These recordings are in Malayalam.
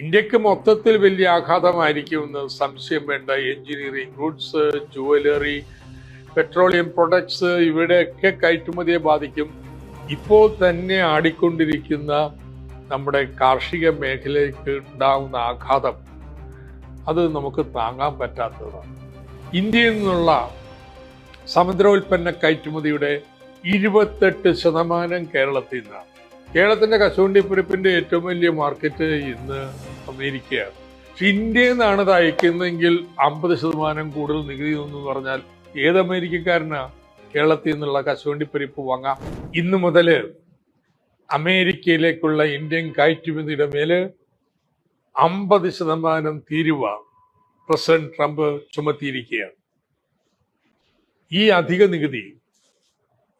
ഇന്ത്യയ്ക്ക് മൊത്തത്തിൽ വലിയ ആഘാതമായിരിക്കുമെന്ന് സംശയം വേണ്ട engineering goods jewellery petroleum products ഇവിടെയൊക്കെ കയറ്റുമതിയെ ബാധിക്കും. ഇപ്പോൾ തന്നെ ആടിക്കൊണ്ടിരിക്കുന്ന നമ്മുടെ കാർഷിക മേഖലയ്ക്ക് ഉണ്ടാകുന്ന ആഘാതം അത് നമുക്ക് താങ്ങാൻ പറ്റാത്തതാണ്. ഇന്ത്യയിൽ നിന്നുള്ള സമുദ്രോൽപ്പന്ന കയറ്റുമതിയുടെ ഇരുപത്തെട്ട് ശതമാനം കേരളത്തിൽ നിന്നാണ്. കേരളത്തിന്റെ കശുവണ്ടിപ്പരിപ്പിന്റെ ഏറ്റവും വലിയ മാർക്കറ്റ് ഇന്ന് അമേരിക്കയാണ്. പക്ഷെ ഇന്ത്യയിൽ നിന്നാണ് ഇത് അയക്കുന്നതെങ്കിൽ അമ്പത് ശതമാനം കൂടുതൽ നികുതി എന്ന് പറഞ്ഞാൽ ഏത് അമേരിക്കക്കാരനാ? കേരളത്തിൽ നിന്നുള്ള കശുവണ്ടിപ്പരിപ്പ് വാങ്ങാം. ഇന്ന് മുതൽ അമേരിക്കയിലേക്കുള്ള ഇന്ത്യൻ കയറ്റുമതിയുടെ മേൽ അമ്പത് ശതമാനം തീരുവ പ്രസിഡന്റ് ട്രംപ് ചുമത്തിയിരിക്കുകയാണ്. ഈ അധിക നികുതി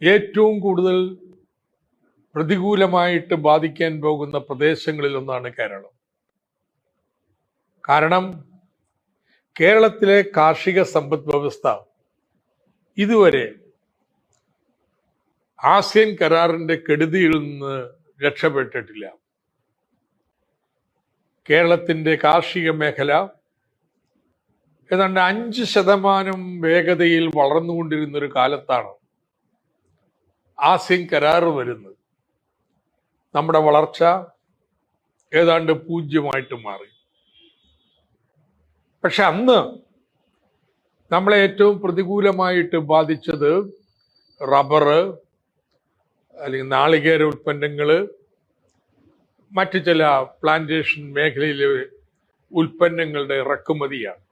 ഏറ്റവും കൂടുതൽ പ്രതികൂലമായിട്ട് ബാധിക്കാൻ പോകുന്ന പ്രദേശങ്ങളിൽ ഒന്നാണ് കേരളം. കാരണം കേരളത്തിലെ കാർഷിക സമ്പദ് വ്യവസ്ഥ ഇതുവരെ ആസിയൻ കരാറിന്റെ കെടുതിയിൽ നിന്ന് രക്ഷപ്പെട്ടിട്ടില്ല. കേരളത്തിന്റെ കാർഷിക മേഖല ഏതാണ്ട് അഞ്ച് ശതമാനം വേഗതയിൽ വളർന്നുകൊണ്ടിരുന്ന ഒരു കാലത്താണ് ആസിയൻ കരാറ് വരുന്നത്. നമ്മുടെ വളർച്ച ഏതാണ്ട് പൂജ്യമായിട്ട് മാറി. പക്ഷെ അന്ന് നമ്മളെ ഏറ്റവും പ്രതികൂലമായിട്ട് ബാധിച്ചത് റബ്ബർ അല്ലെങ്കിൽ നാളികേര ഉൽപ്പന്നങ്ങൾ മറ്റു ചില പ്ലാന്റേഷൻ മേഖലയിലെ ഉൽപ്പന്നങ്ങളുടെ ഇറക്കുമതിയാണ്.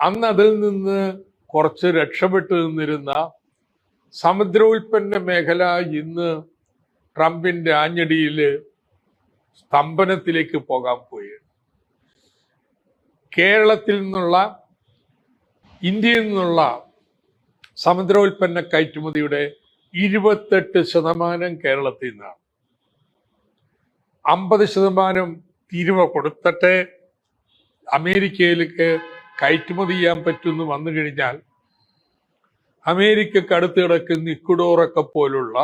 അന്ന് അതിൽ നിന്ന് കുറച്ച് രക്ഷപ്പെട്ടു നിന്നിരുന്ന സമുദ്രോൽപ്പന്ന മേഖല ഇന്ന് ട്രംപിന്റെ ആഞ്ഞടിയിൽ സ്തംഭനത്തിലേക്ക് പോകാൻ പോയി കേരളത്തിൽ നിന്നുള്ള ഇന്ത്യയിൽ നിന്നുള്ള സമുദ്രോൽപ്പന്ന കയറ്റുമതിയുടെ ഇരുപത്തെട്ട് ശതമാനം കേരളത്തിൽ നിന്നാണ്. അമ്പത് ശതമാനം തീരുവ കൊടുത്തിട്ട് അമേരിക്കയിലേക്ക് കയറ്റുമതി ചെയ്യാൻ പറ്റുമെന്ന് വന്നു കഴിഞ്ഞാൽ അമേരിക്കക്ക് അടുത്ത് കിടക്കുന്ന ഇക്വഡോറൊക്കെ പോലുള്ള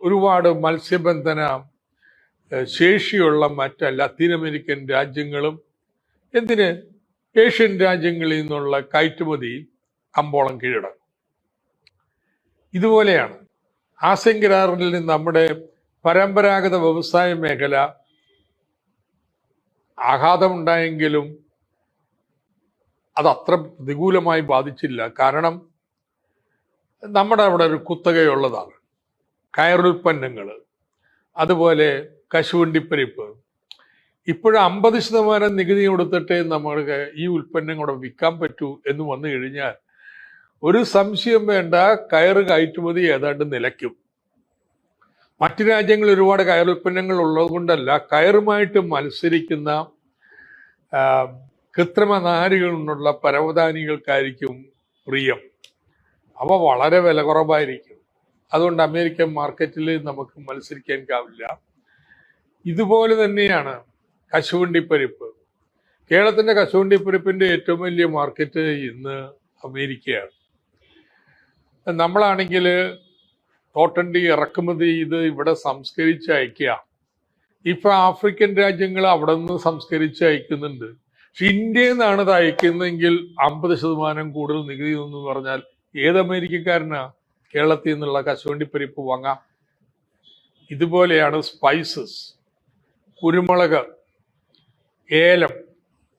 ഒരുപാട് മത്സ്യബന്ധന ശേഷിയുള്ള മറ്റ് ലത്തീൻ അമേരിക്കൻ രാജ്യങ്ങളും എന്തിന് ഏഷ്യൻ രാജ്യങ്ങളിൽ നിന്നുള്ള കയറ്റുമതി കമ്പോളം കീഴടക്കും ഇതുപോലെയാണ് കരാറിൽ നിന്ന് നമ്മുടെ പരമ്പരാഗത വ്യവസായ മേഖല ആഘാതമുണ്ടായെങ്കിലും അത് അത്ര പ്രതികൂലമായി ബാധിച്ചില്ല. കാരണം നമ്മുടെ അവിടെ ഒരു കുത്തകയുള്ളതാണ്. കയറുൽപ്പന്നങ്ങൾ അതുപോലെ കശുവണ്ടിപ്പരിപ്പ്. ഇപ്പോഴും അമ്പത് ശതമാനം നികുതി കൊടുത്തിട്ട് നമ്മൾക്ക് ഈ ഉൽപ്പന്നം വിൽക്കാൻ പറ്റൂ എന്ന് വന്നു കഴിഞ്ഞാൽ ഒരു സംശയം വേണ്ട കയറ് കയറ്റുമതി ഏതാണ്ട് നിലയ്ക്കും. മറ്റു രാജ്യങ്ങളിൽ ഒരുപാട് കയറുൽപ്പന്നങ്ങൾ ഉള്ളത് കൊണ്ടല്ല കയറുമായിട്ട് മത്സരിക്കുന്ന കൃത്രിമ നാരുകൾ കൊണ്ടുള്ള പരവതാനികൾക്കായിരിക്കും പ്രിയം. അവ വളരെ വില കുറവായിരിക്കും. അതുകൊണ്ട് അമേരിക്കൻ മാർക്കറ്റിൽ നമുക്ക് മത്സരിക്കാൻ കാവില്ല. ഇതുപോലെ തന്നെയാണ് കശുവണ്ടിപ്പരിപ്പ്. കേരളത്തിന്റെ കശുവണ്ടിപ്പരിപ്പിന്റെ ഏറ്റവും വലിയ മാർക്കറ്റ് ഇന്ന് അമേരിക്കയാണ്. നമ്മളാണെങ്കിൽ ടോട്ടണ്ടി ഇറക്കുമതി ചെയ്ത് ഇവിടെ സംസ്കരിച്ച് അയക്കുക ഇപ്പം ആഫ്രിക്കൻ രാജ്യങ്ങൾ അവിടെ നിന്ന് സംസ്കരിച്ച് അയക്കുന്നുണ്ട്. പക്ഷെ ഇന്ത്യയിൽ നിന്നാണ് ഇത് അയക്കുന്നതെങ്കിൽ അമ്പത് ശതമാനം കൂടുതൽ നികുതി എന്ന് പറഞ്ഞാൽ ഏത് അമേരിക്കക്കാരനാ? കേരളത്തിൽ നിന്നുള്ള കശുവണ്ടിപ്പരിപ്പ് വാങ്ങാം. ഇതുപോലെയാണ് സ്പൈസസ് കുരുമുളക് ഏലം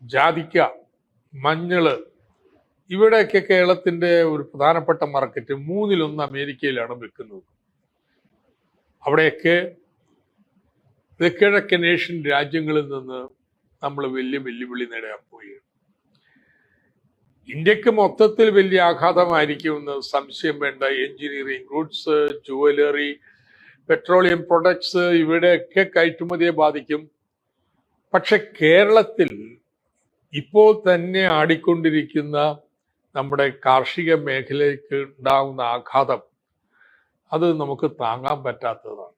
ജാതിക്ക മഞ്ഞൾ. ഇവിടെയൊക്കെ കേരളത്തിന്റെ ഒരു പ്രധാനപ്പെട്ട മാർക്കറ്റ് മൂന്നിലൊന്ന് അമേരിക്കയിലാണ് വിൽക്കുന്നത്. അവിടെയൊക്കെ തെക്കിഴക്കൻ ഏഷ്യൻ രാജ്യങ്ങളിൽ നിന്ന് നമ്മൾ വലിയ വെല്ലുവിളി നേടാൻ പോയി ഇന്ത്യയ്ക്ക് മൊത്തത്തിൽ വലിയ ആഘാതമായിരിക്കുമെന്ന് സംശയം വേണ്ട engineering goods jewellery petroleum products ഇവിടെയൊക്കെ കയറ്റുമതിയെ ബാധിക്കും. പക്ഷെ കേരളത്തിൽ ഇപ്പോൾ തന്നെ ആടിക്കൊണ്ടിരിക്കുന്ന നമ്മുടെ കാർഷിക മേഖലയ്ക്ക് ഉണ്ടാകുന്ന ആഘാതം അത് നമുക്ക് താങ്ങാൻ പറ്റാത്തതാണ്.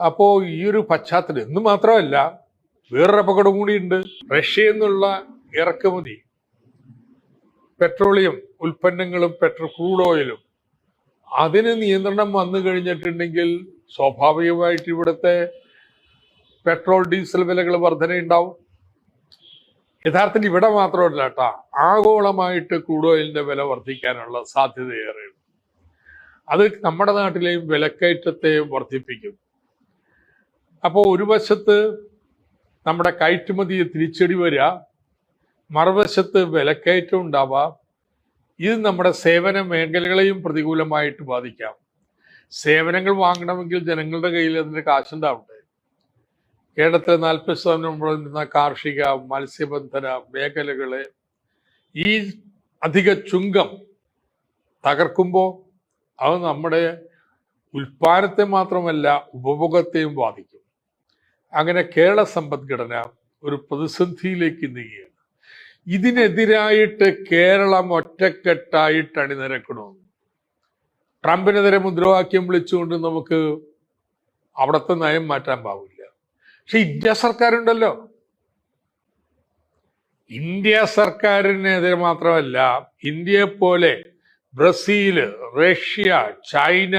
അപ്പോ ഈ ഒരു പശ്ചാത്തലം എന്ന് മാത്രമല്ല വേറൊരു അപകടം കൂടിയുണ്ട്. റഷ്യ നിന്നുള്ള ഇറക്കുമതി. പെട്രോളിയം ഉൽപ്പന്നങ്ങളും പെട്രോ ക്രൂഡ് ഓയിലും അതിന് നിയന്ത്രണം വന്നു കഴിഞ്ഞിട്ടുണ്ടെങ്കിൽ സ്വാഭാവികമായിട്ട് ഇവിടുത്തെ പെട്രോൾ ഡീസൽ വിലകൾ വർധനയുണ്ടാവും. യഥാർത്ഥത്തിൽ ഇവിടെ മാത്രമല്ല കേട്ടാ ആഗോളമായിട്ട് ക്രൂഡ് ഓയിലിന്റെ വില വർദ്ധിക്കാനുള്ള സാധ്യതയേറെയുണ്ട്. അത് നമ്മുടെ നാട്ടിലെയും വിലക്കയറ്റത്തെ വർദ്ധിപ്പിക്കും. അപ്പോൾ ഒരു വശത്ത് നമ്മുടെ കയറ്റുമതിയെ തിരിച്ചടി വരിക മറുവശത്ത് വിലക്കയറ്റം ഉണ്ടാവാം. ഇത് നമ്മുടെ സേവന മേഖലകളെയും പ്രതികൂലമായിട്ട് ബാധിക്കാം. സേവനങ്ങൾ വാങ്ങണമെങ്കിൽ ജനങ്ങളുടെ കയ്യിൽ അതിന്റെ കാശുണ്ടാവട്ടെ. കേരളത്തിലെ നാൽപ്പത് ശതമാനം വരുന്ന കാർഷിക മത്സ്യബന്ധന മേഖലകളെ ഈ അധിക ചുങ്കം തകർക്കുമ്പോൾ അത് നമ്മുടെ ഉൽപ്പാദനത്തെ മാത്രമല്ല ഉപഭോഗത്തെയും ബാധിക്കും. അങ്ങനെ കേരള സമ്പദ്ഘടന ഒരു പ്രതിസന്ധിയിലേക്ക് നീങ്ങുകയാണ്. ഇതിനെതിരായിട്ട് കേരളം ഒറ്റക്കെട്ടായിട്ട് അണിനിരക്കണമെന്ന് ട്രംപിനെതിരെ മുദ്രാവാക്യം വിളിച്ചുകൊണ്ട് നമുക്ക് അവിടുത്തെ നയം മാറ്റാൻ പാവില്ല പക്ഷെ ഇന്ത്യ സർക്കാരുണ്ടല്ലോ. ഇന്ത്യ സർക്കാരിനെതിരെ മാത്രമല്ല ഇന്ത്യയെ പോലെ Brazil Russia China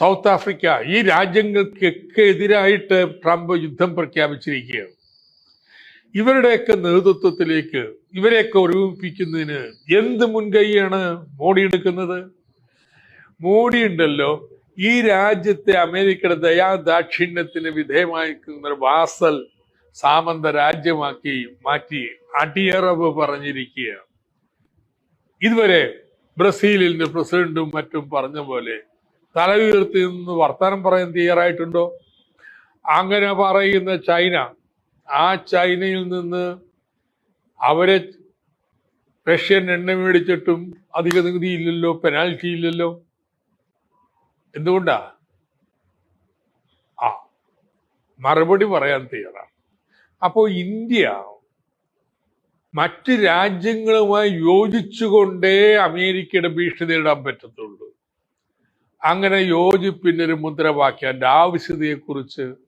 South Africa ഈ രാജ്യങ്ങൾക്കൊക്കെ എതിരായിട്ട് ട്രംപ് യുദ്ധം പ്രഖ്യാപിച്ചിരിക്കുകയാണ്. ഇവരുടെയൊക്കെ നേതൃത്വത്തിലേക്ക് ഇവരെയൊക്കെ ഒരുമിപ്പിക്കുന്നതിന് എന്ത് മുൻകൈയാണ് മോഡി എടുക്കുന്നത്? മോഡി ഉണ്ടല്ലോ ഈ രാജ്യത്തെ അമേരിക്കയുടെ ദയാദാക്ഷിണ്യത്തിന് വിധേയമായിരിക്കുന്ന ഒരു വാസൽ സാമന്ത രാജ്യമാക്കി മാറ്റി അടിയറവ് പറഞ്ഞിരിക്കുകയാണ്. ഇതുവരെ ബ്രസീലിന്റെ പ്രസിഡന്റും മറ്റും പറഞ്ഞ പോലെ തല ഉയർത്തി നിന്ന് വർത്തമാനം പറയാൻ തയ്യാറായിട്ടുണ്ടോ? അങ്ങനെ പറയുന്ന ചൈന ആ ചൈനയിൽ നിന്ന് അവരെ റഷ്യൻ എണ്ണ മേടിച്ചിട്ടും അധിക നികുതി ഇല്ലല്ലോ പെനാൽറ്റി ഇല്ലല്ലോ. എന്തുകൊണ്ടാ? ആ മറുപടി പറയാൻ തയ്യാറാണ്. അപ്പോൾ ഇന്ത്യ മറ്റ് രാജ്യങ്ങളുമായി യോജിച്ചുകൊണ്ടേ അമേരിക്കയുടെ ഭീഷണി നേരിടാൻ പറ്റത്തുള്ളൂ. അങ്ങനെ യോജിപ്പിന്റെ ഒരു മുദ്രാവാക്യം ആവശ്യതയെക്കുറിച്ച്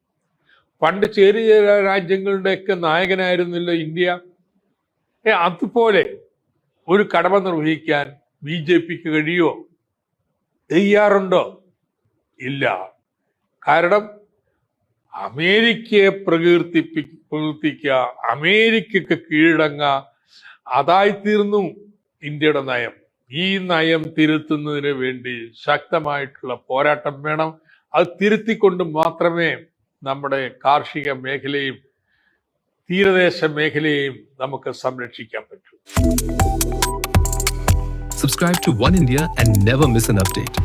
പണ്ട് ചെറിയ രാജ്യങ്ങളുടെയൊക്കെ നായകനായിരുന്നല്ലോ ഇന്ത്യ. അതുപോലെ ഒരു കടമ നിർവഹിക്കാൻ ബി ജെ പിക്ക് കഴിയോ തയ്യാറുണ്ടോ? ഇല്ല. കാരണം അമേരിക്കയെ പ്രകീർത്തിപ്പി പ്രകീർത്തിക്കുക അമേരിക്കക്ക് കീഴടങ്ങുക അതായിത്തീർന്നു ഇന്ത്യയുടെ നയം. ഈ നയം തിരുത്തുന്നതിന് വേണ്ടി ശക്തമായിട്ടുള്ള പോരാട്ടം വേണം. അത് തിരുത്തിക്കൊണ്ട് മാത്രമേ നമ്മുടെ കാർഷിക മേഖലയും തീരദേശ മേഖലയും നമുക്ക് സംരക്ഷിക്കാൻ പറ്റും. Subscribe to one India and never miss an update